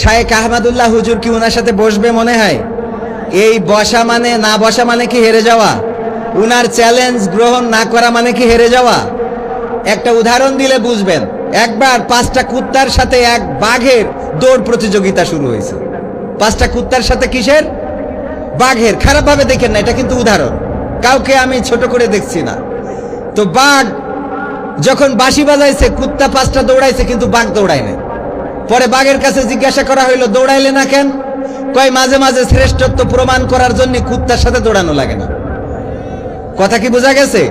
শায়েক আহমদুল্লাহ হুজুর কি ওনার সাথে বসবে মনে হয়? এই বসা মানে না বসা মানে কি হেরে যাওয়া? উনার চ্যালেঞ্জ গ্রহণ না করা মানে কি হেরে যাওয়া? একটা উদাহরণ দিলে বুঝবেন। একবার পাঁচটা কুত্তার সাথে এক বাঘের দৌড় প্রতিযোগিতা শুরু হয়েছে। পাঁচটা কুত্তার সাথে কিসের? বাঘের। খারাপভাবে দেখেন না, এটা কিন্তু উদাহরণ। কাউকে আমি ছোট করে দেখছি না। তো বাঘ যখন বাঁশি বাজাইছে, কুত্তা পাঁচটা দৌড়াইছে, কিন্তু বাঘ দৌড়ায় নাই। পরে বাঘের কাছে জিজ্ঞাসা করা হইল, দৌড়াইলে না কেন? কয়, মাঝে মাঝে শ্রেষ্ঠত্ব প্রমাণ করার জন্য কুত্তার সাথে দৌড়ানো লাগে না। কথা কি বোঝা গেছে?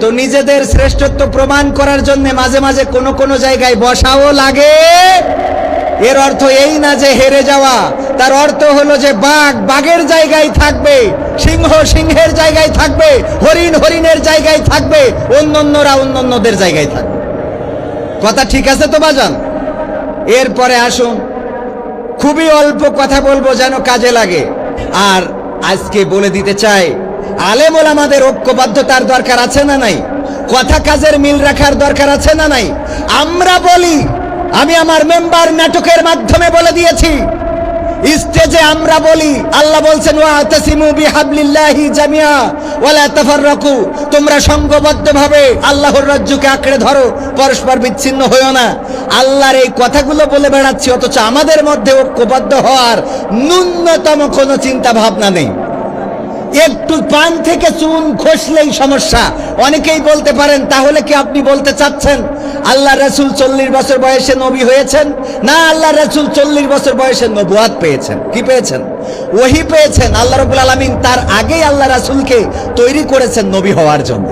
তো নিজেদের শ্রেষ্ঠত্ব প্রমাণ করার জন্য মাঝে মাঝে কোন কোন জায়গায় বসাও লাগে। এর অর্থ এই না যে হেরে যাওয়া, তার অর্থ হলো যে বাঘ বাঘের জায়গায় থাকবে, সিংহ সিংহের জায়গায় থাকবে, হরিণ হরিণের জায়গায় থাকবে, অন্যান্যরা অন্যান্যদের জায়গায় থাকবে। কথা ঠিক আছে তো বাজান? এরপরে আসুন। খুবই অল্প কথা বলব যেন কাজে লাগে। আর আজকে বলে দিতে চাই, আলেমল আমাদের ঐক্যবদ্ধতার দরকার আছে না নাই? কথা কাজের মিল রাখার দরকার আছে না নাই? আমরা বলি, আমি আমার মেম্বার নাটকের মাধ্যমে বলে দিয়েছি স্টেজে আমরা বলি, আল্লাহ বলছেন ওয়াতাসিমু বিহাবলিল্লাহি জামিয়া তোমরা সংঘবদ্ধভাবে আল্লাহর রাজ্যকে আঁকড়ে ধরো, পরস্পর বিচ্ছিন্ন হইও না। আল্লাহর এই কথাগুলো বলে বেড়াচ্ছি, অথচ আমাদের মধ্যে ঐক্যবদ্ধ হওয়ার ন্যূনতম কোনো চিন্তা ভাবনা নেই। একটু পান থেকে চুন খসলেই সমস্যা। অনেকেই বলতে পারেন, তাহলে কি আপনি বলতে চাচ্ছেন আল্লাহ রসুল চল্লিশ বছর বয়সে নবী হয়েছেন? না, আল্লাহ রসুল চল্লিশ বছর বয়সে নবুয়াদ পেয়েছেন। কি পেয়েছেন? ওহি পেয়েছেন। আল্লাহ রবুল আলমিন তার আগেই আল্লাহ রাসুলকে তৈরি করেছেন নবী হওয়ার জন্য।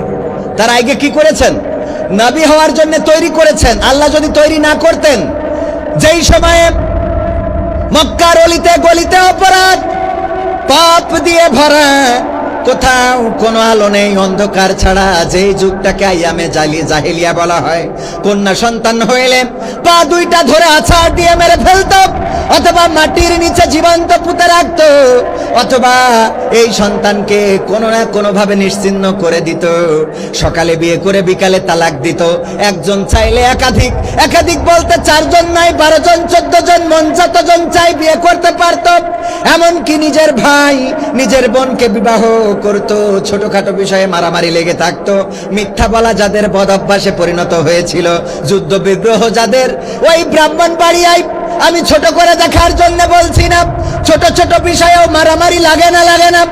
তার আগে কি করেছেন? নবী হওয়ার জন্য তৈরি করেছেন। আল্লাহ যদি তৈরি না করতেন, যেই সময়ে মক্কার অলিতে গলিতে অপরাধ, পাপ দিয়ে ভরা কোথাও কোনো আলো নেই, অন্ধকার ছাড়া যেই যুগটাকে আইয়ামে জালি জাহিলিয়া বলা হয়। কন্যা সন্তান হইলে পা দুইটা ধরে আছাড় দিয়ে মেরে ফেলত, অথবা মাটির নিচে জীবন্ত পুঁতে রাখত। অথবা এই সন্তানকে কোনো না কোনো ভাবে নিশ্চিন্ন করে দিত। সকালে বিয়ে করে বিকালে তালাক দিত। একজন চাইলে একাধিক একাধিক বলতে চারজন নাই, বারো জন, চোদ্দ জন মন যতজন চাই বিয়ে করতে পারত। এমনকি নিজের ভাই, নিজের বোনকে বিবাহ করত, ছোটখাটো বিষয়ে মারামারি লেগে থাকতো। মিথ্যা বলা যাদের বদ অভ্যাসে পরিণত হয়েছিল, যুদ্ধ বিগ্রহ যাদের, ওই ব্রাহ্মণ বাড়িয়ায় আমি ছোট করে দেখার জন্য বলছি না। ছোট ছোট বিষয়েও মারামারি লাগে না লাগে না।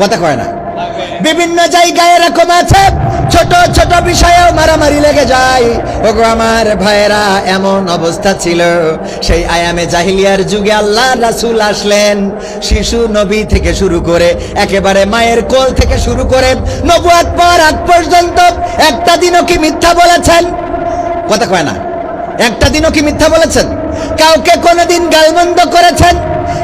কথা কয় না? বিভিন্ন জায়গায় এরকম আছে, ছোট ছোট বিষয়েও মারামারি লেগে যায়। ওগো আমার ভাইয়েরা, এমন অবস্থা ছিল। সেই আয়ামে জাহিলিয়ার যুগে আল্লাহ রাসুল আসলেন। শিশু নবী থেকে শুরু করে একেবারে মায়ের কোল থেকে শুরু করে নবুয়াত পাওয়ার আগ পর্যন্ত একটা দিনও কি মিথ্যা বলেছেন? কথা কয় না। একটা দিনও কি মিথ্যা বলেছেন? কাউকে কোনোদিন গালমন্দ করেছেন?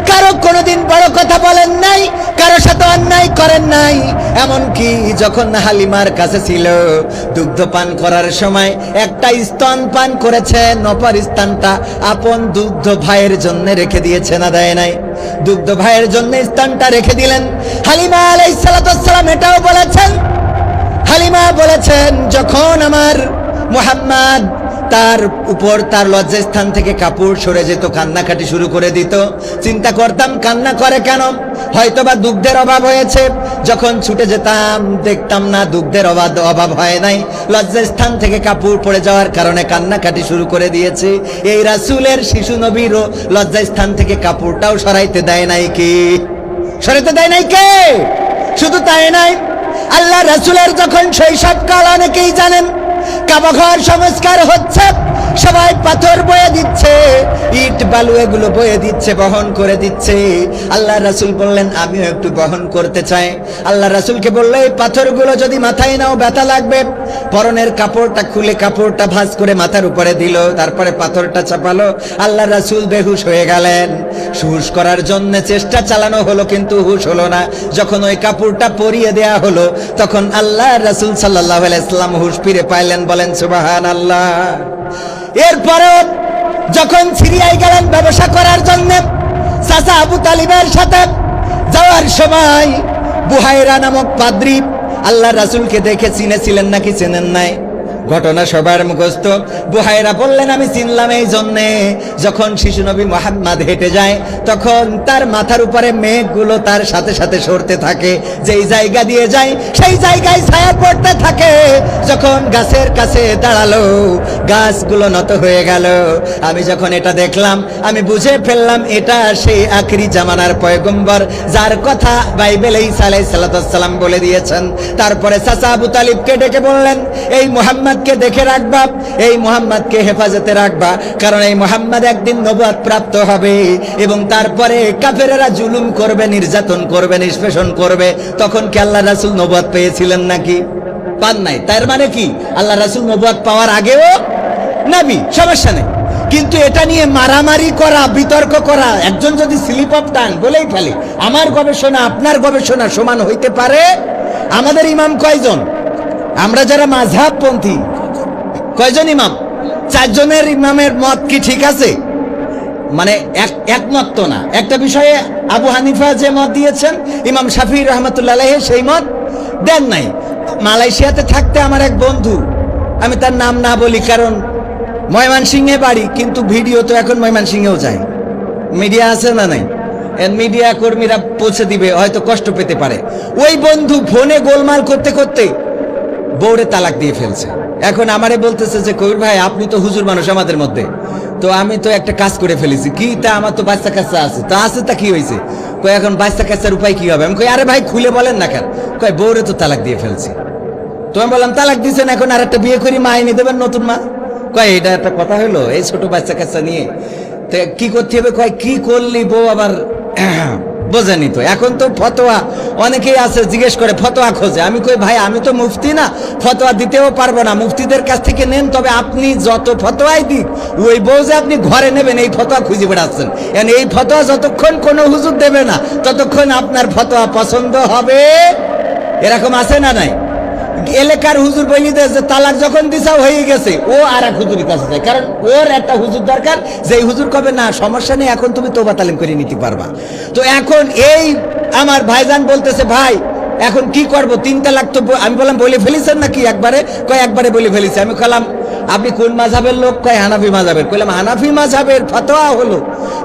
কারও কোনোদিন বড় কথা বলেন নাই, কারও সাথে অন্যায় করেন নাই। এমনকি যখন হালিমার কাছে ছিল, দুগ্ধ পান করার সময় একটা স্তন পান করেছেন, অপর স্থানটা আপন দুগ্ধ ভাইয়ের জন্য রেখে দিয়েছে না দেয় নাই। দুগ্ধ ভাইয়ের জন্য স্থানটা রেখে দিলেন। হালিমা আলাইহিস সালাম এটাও বলেছেন। হালিমা বলেছেন, যখন আমার মোহাম্মদ তার উপর তার লজ্জাস্থান থেকে কাপড় সরে যেত, কান্নাকাটি শুরু করে দিত। চিন্তা করতাম, কান্না করে কেন? হয়তোবা দুগ্ধের অভাব হয়েছে। যখন ছুটে যেতাম, দেখতাম না দুগ্ধের অভাব অভাব হয় নাই। লজ্জাস্থান থেকে কাপড় পড়ে যাওয়ার কারণে কান্নাকাটি শুরু করে দিয়েছে। এই রাসুলের শিশু নবীরও লজ্জাস্থান থেকে কাপড়টাও সরাইতে দেয় নাই কি? সরাইতে দেয় নাই কে? শুধু তাই নাই। আল্লাহ রাসুলের যখন শৈশবকাল অনেকেই জানেন কাবাঘর সংস্কার হচ্ছে। সবাই পাথর বয়ে দিচ্ছে, ইট বালু এগুলো বয়ে দিচ্ছে, বহন করে দিচ্ছে। আল্লাহ রাসুল বললেন, আমিও একটু বহন করতে চাই। আল্লাহ রাসুলকে বলল, এই পাথরগুলো যদি মাথায় নাও, ব্যথা লাগবে। পরনের কাপড়টা খুলে কাপড়টা ভাঁজ করে মাথার উপরে দিল, তারপরে পাথরটা চাপালো। আল্লাহ রাসুল বেহুশ হয়ে গেলেন। হুশ করার জন্য চেষ্টা চালানো হলো, কিন্তু হুশ হলো না। যখন ওই কাপড়টা পরিয়ে দেয়া হলো, তখন আল্লাহ রাসুল সাল্লাহ ইসলাম হুশ ফিরে পাইলেন, বলেন সুবাহান আল্লাহ এরপরেও যখন সিরিয়ায় গেলেন ব্যবসা করার জন্য, চাচা আবু তালিবের সাথে যাওয়ার সময় বুহাইরা নামক পাদ্রী আল্লাহ রাসুলকে দেখে চিনেছিলেন নাকি চেনেন নাই? ঘটনা সবার মুখস্থ। বুহাইরা বললেন, আমি চিনলাম এই জন্যে। যখন শিশু নবী মোহাম্মদ হেঁটে যায়, তখন তার মাথার উপরে মেঘগুলো তার সাথে সাথে সরতে থাকে। যেই জায়গা দিয়ে যায়, সেই জায়গায় ছায়া পড়তে থাকে। যখন গাছের কাছে দাঁড়াল, গাছগুলো নত হয়ে গেল। আমি যখন এটা দেখলাম, আমি বুঝে ফেললাম, এটা সেই আখরি জামানার পয়গম্বর, যার কথা বাইবেল ঈসা আলাই সাল্লাম বলে দিয়েছেন। তারপরে চাচা আবু তালিবকে ডেকে বললেন, এই মোহাম্মদকে দেখে রাখবা, এই মোহাম্মদকে হেফাজতে রাখবা। কারণ এই মোহাম্মদ একদিন নবাদ প্রাপ্ত হবে এবং তারপরে কাফেরেরা জুলুম করবে, নির্যাতন করবে, নিষ্পেষণ করবে। তখন কি আল্লাহ রাসুল নবাদ পেয়েছিলেন নাকি? পান নাই। তার মানে কি? আল্লাহ রাসুল নবাদ পাওয়ার আগেও নাবি, সমস্যা নেই। কিন্তু এটা নিয়ে মারামারি করা, বিতর্ক করা, একজন যদি স্লিপ অফ টান বলেই ফেলে, আমার গবেষণা আপনার গবেষণা সমান হইতে পারে? আমাদের ইমাম কয়জন? আমরা যারা মাঝহাবপন্থী, কয়জন ইমাম? চারজনের ইমামের মত কি ঠিক আছে? মানে এক একমত তো না। একটা বিষয়ে আবু হানিফা যে মত দিয়েছেন, ইমাম শাফি রহমতুল্লাহ সেই মত দেন নাই। মালয়েশিয়াতে থাকতে আমার এক বন্ধু, আমি তার নাম না বলি কারণ ময়মনসিংহে বাড়ি, কিন্তু ভিডিও তো এখন ময়মনসিংহেও যায়। মিডিয়া আছে না নাই? মিডিয়া কর্মীরা পৌঁছে দিবে, হয়তো কষ্ট পেতে পারে। ওই বন্ধু ফোনে গোলমাল করতে করতে বউরে তালাক দিয়ে ফেলছে। এখন আমারে বলতেছে যে, কবির ভাই, আপনি তো হুজুর মানুষ আমাদের মধ্যে। তো আমি তো একটা কাজ করে ফেলেছি। কি তা আমার তো বাচ্চা কাচ্চা আছে? তা আছে, তা কি হয়েছে? কই এখন বাচ্চা কাচ্চার উপায় কি হবে? আমি কই, আরে ভাই, খুলে বলেন না কেন? কই বউরে তো তালাক দিয়ে ফেলছি। তো আমি বললাম, তালাক দিয়েছেন এখন আর একটা বিয়ে করি, মা এনে দেবেন নতুন মা? কয়, এটা একটা কথা হলো, এই ছোট বাচ্চা কাচ্চা নিয়ে। তো কি করতে হবে? কয়, কি করলি বউ আবার? বোঝেনি তো। এখন তো ফতোয়া, অনেকেই আছে জিজ্ঞেস করে, ফতোয়া খোঁজে। আমি কই, ভাই, আমি তো মুফতি না, ফতোয়া দিতেও পারব না। মুফতিদের কাছ থেকে নেন, তবে আপনি যত ফতোয়াই দিক, ওই বউ যে আপনি ঘরে নেবেন, এই ফতোয়া খুঁজে বেড়াচ্ছেন। এই ফতোয়া যতক্ষণ কোনো হুজুর দেবে না, ততক্ষণ আপনার ফতোয়া পছন্দ হবে। এরকম আছে না নাই? এলাকার হুজুর বলি যে তালাক যখন দিশা হয়ে গেছে। ও আর এক হুজুরের কাছে যায়। কারণ ওর একটা হুজুর দরকার, যে হুজুর কবে, না, সমস্যা নেই, এখন তুমি তোবা তালিম করে নিতে পারবা। তো এখন এই আমার ভাইজান বলতেছে, ভাই এখন কি করব? তিন তালাক তো আমি বললাম, বলে ফেলেছেন নাকি একবারে? কয়, একবারে বলে ফেলেছি। আমি কলাম আপনি কোন মাঝাবের লোক? কয়, হানাফি মাঝাবের। কইলাম, হানাফি মাঝাবের ফতোয়া হলো,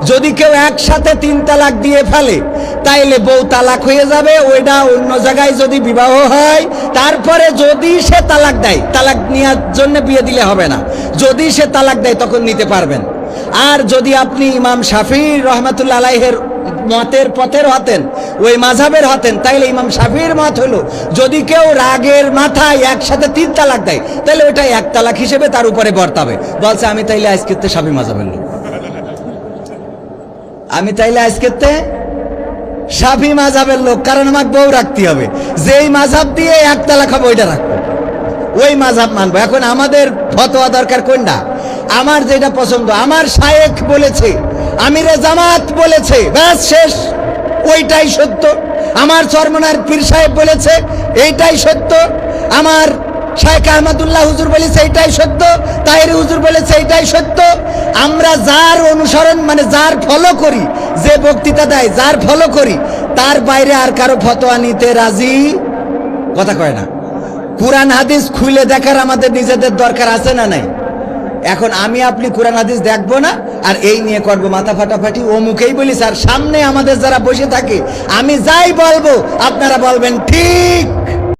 যদি কেউ একসাথে তিন তালাক দিয়ে ফেলে, তাইলে বউ তালাক হয়ে যাবে ওইটা অন্য জায়গায় যদি বিবাহ হয়, তারপরে যদি সে তালাক দেয়, তালাক নেওয়ার জন্য বিয়ে দিলে হবে না। যদি সে তালাক দেয়, তখন নিতে পারবেন। আর যদি আপনি ইমাম শাফি রহমতুল্লা আলাইহের মতের পথের হতেন, ওই মাঝাবের হতেন, তাইলে ইমাম শাফির মত হলো যদি কেউ রাগের মাথায় একসাথে তিন তালাক দেয় তাহলে ওটা এক তালাক হিসেবে তার উপরে বর্তাবে বলছে, আমি তাইলে আজকে শাফি মাঝাবের লোক। আমি তাইলে আজকে সাফি মাঝাবের লোক, কারণ আমাকে বউ রাখতে হবে। যেই মাঝাব দিয়ে এক তালাক হবে, ওইটা রাখব। ওই মাঝাব মানবো। এখন আমাদের ফতোয়া দরকার কোনটা? আমার যেটা পছন্দ, আমার শায়েখ বলেছে আমিরে জামাত বলেছে, ব্যাস শেষ, ওইটাই সত্য। আমার চরমনার পীর সাহেব বলেছে, এইটাই সত্য। আমার শায়েখ আহমদুল্লাহ হুজুর বলেছে, এইটাই সত্য। তাহির হুজুর বলেছে, এইটাই সত্য। আমরা যার অনুসরণ মানে যার ফলো করি, যে বক্তৃতা দেয়, যার ফলো করি, তার বাইরে আর কারও ফতোয়া নিতে রাজি? কথা কয় না। কোরআন, হাদিস খুলে দেখার আমাদের নিজেদের দরকার আছে না নাই? এখন আমি আপনি কোরআন হাদিস দেখব না, আর এই নিয়ে করব মাথা ফাটাফাটি। ও মুখেই বলি, স্যার, সামনে আমাদের যারা বসে থাকে, আমি যাই বলব, আপনারা বলবেন, ঠিক।